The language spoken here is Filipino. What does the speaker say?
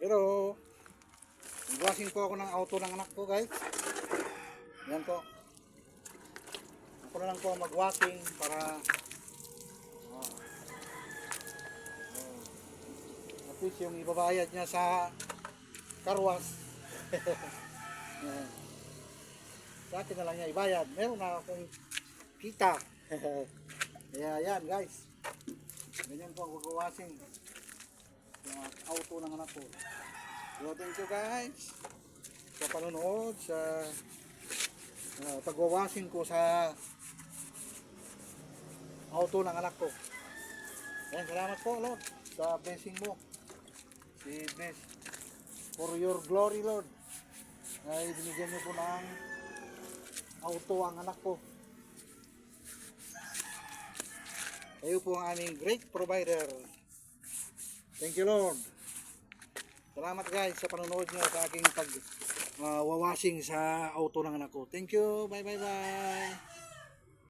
Pero, nag-washing po ako ng auto ng anak ko guys. Yan po. Ako na lang po mag-washing para ah, at least yung ibabayad niya sa karwas. Yan. sa akin na lang niya ibayad. Meron na akong kita. Kaya yan guys. Ganyan po ang mag-washing. Yung auto ng anak ko. So thank you guys sa panonood sa uh, pagwawashing ko sa auto ng anak ko. Ayan, salamat po Lord sa blessing mo. Si bless for your glory Lord. Ay binigyan niyo po ng auto ang anak ko. Kayo po ang aming great provider. Thank you Lord. Salamat guys sa panonood nyo sa aking pag uh, wawashing sa auto ng anak ko. Thank you. Bye bye bye.